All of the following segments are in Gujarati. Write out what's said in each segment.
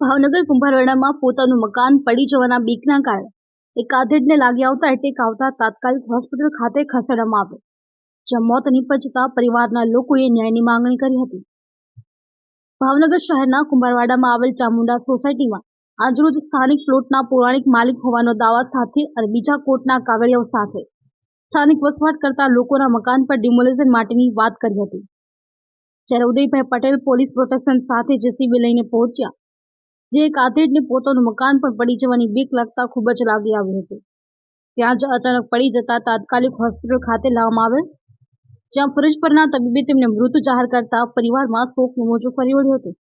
ભાવનગર કુંભારવાડામાં પોતાનું મકાન પડી જવાના બીકના કારણે એક આધેડને લાગી આવતા એટેક આવતા તાત્કાલિક હોસ્પિટલ ખાતે ખસેડવામાં આવ્યો, જ્યાં મોત નીપજતા પરિવારના લોકોએ ન્યાયની માંગણી કરી હતી. ભાવનગર શહેરના કુંભારવાડામાં આવેલ ચામુંડા સોસાયટીમાં આજરોજ સ્થાનિક પ્લોટના પૌરાણિક માલિક હોવાનો દાવા સાથે અને બીજા કોર્ટના કાગળિયાઓ સાથે સ્થાનિક વસવાટ કરતા લોકોના મકાન પર ડિમોલેશન માટેની વાત કરી હતી. જ્યારે ઉદયભાઈ પટેલ પોલીસ પ્રોટેક્શન સાથે જેસીબી લઈને પહોંચ્યા જે એક આધેડને પોતાનું મકાન પણ પડી જવાની બીક લાગતા ખૂબ જ લાગી આવ્યું હતું. ત્યાં જ અચાનક પડી જતા તાત્કાલિક હોસ્પિટલ ખાતે લાવવામાં આવે જ્યાં ફરજ પરના તબીબે તેમને મૃત જાહેર કરતા પરિવારમાં શોકનું મોજું ફરી વળ્યું હતું.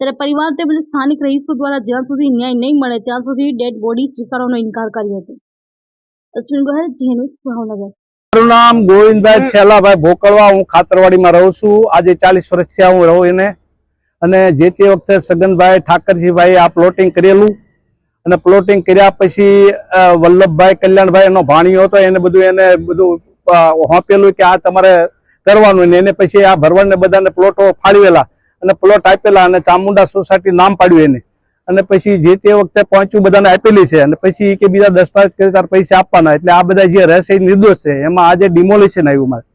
ત્યારે પરિવાર તેમજ સ્થાનિક રહીશો દ્વારા જ્યાં સુધી ન્યાય નહીં મળે ત્યાં સુધી ડેડ બોડી સ્વીકારવાનો ઇનકાર કર્યો હતો. અશ્વિન ગોહેલ જીએનએસ ભાવનગર. મારું નામ ગોવિંદભાઈ છેલાભાઈ ભોકળવા. હું ખાતરવાડીમાં રહું છું. આજે ચાલીસ વર્ષથી હું રહું એને. અને જે તે વખતે સગનભાઈ ઠાકરજીભાઈ આ પ્લોટિંગ કરેલું અને પ્લોટિંગ કર્યા પછી વલ્લભભાઈ કલ્યાણભાઈ એનો ભાણિયો હતો, એને બધું એને બધું હોંપેલું કે આ તમારે કરવાનું ને એને પછી આ ભરવાડને બધાને પ્લોટો ફાળવેલા અને પ્લોટ આપેલા અને ચામુંડા સોસાયટી નામ પાડ્યું એને. અને પછી જે તે વખતે પહોંચ્યું, બધાને આપેલી છે અને પછી કે બીજા દસ્તાવેજ પૈસા આપવાના, એટલે આ બધા જે રહેશે એ નિર્દોષ છે. એમાં આજે ડિમોલિશન આવ્યું મારે,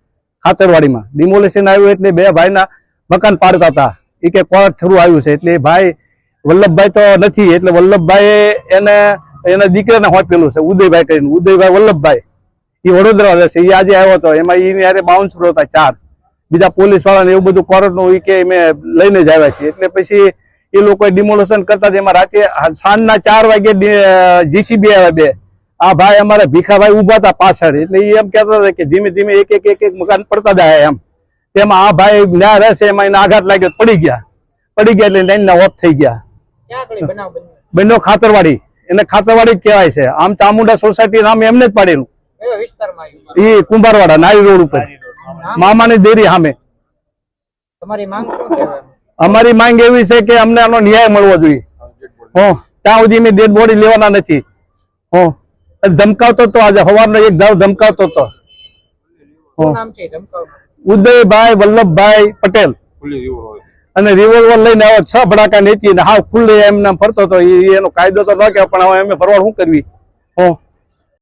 ખાતરવાડીમાં. ડિમોલિશન આવ્યું એટલે બે ભાઈના મકાન પાડતા હતા. એ કે કોર્ટ થ્રુ આવ્યું છે? એટલે ભાઈ વલ્લભભાઈ તો નથી, એટલે વલ્લભભાઈ એને, એના દીકરાને હોપેલું છે, ઉદયભાઈ કરીને. ઉદયભાઈ, વલ્લભભાઈ. એ વડોદરા રહેશે એ આજે આવ્યો હતો એમાં એની બાઉન્સ બાઉન્સરો હતા ચાર. બીજા પોલીસ વાળાને એવું બધું કોર્ટનું એ કે અમે લઈને જ આવ્યા છીએ. એટલે પછી એ લોકોએ ડિમોલેશન કરતા એમાં રાતે સાંજના ચાર વાગે જીસીબી આવ્યા બે. આ ભાઈ અમારા ભીખાભાઈ ઊભા હતા પાછળ. એટલે એ એમ કહેતા હતા કે ધીમે ધીમે એક એક એક મકાન પડતા જાય એમ. તેમાં આ ભાઈ ન્યા રહેશે એમાં એને આઘાત લાગ્યો પડી ગયા. પડી ગયા એટલે લાઈન ના ઓફ થઈ ગયા. બંને ખાતરવાડી. એને ખાતરવાડી કહેવાય છે. આમ ચામુંડા સોસાયટી નામ એમને જ પાડેલું. એ કુંભારવાડા નારી રોડ ઉપર. મામાની દેરી સામે? અમારી માંગ એવી છે કે અમને આનો ન્યાય મળવો જોઈએ. હો ત્યાં સુધી અમે ડેડ બોડી લેવાના નથી. હો ધમકાવતો તો આજે સવારનો એક ધાવ ધમકાવતો તો. શું નામ છે? ઉદયભાઈ વલ્લભભાઈ પટેલ. અને રિવોલ્વર લઈને આવો છ ભડાકા નીતિ હાવ ખુલ્લે નામ ફરતો હતો એનો કાયદો તો ન કહેવાય પણ હવે એમ ફરવા શું કરવી? હો?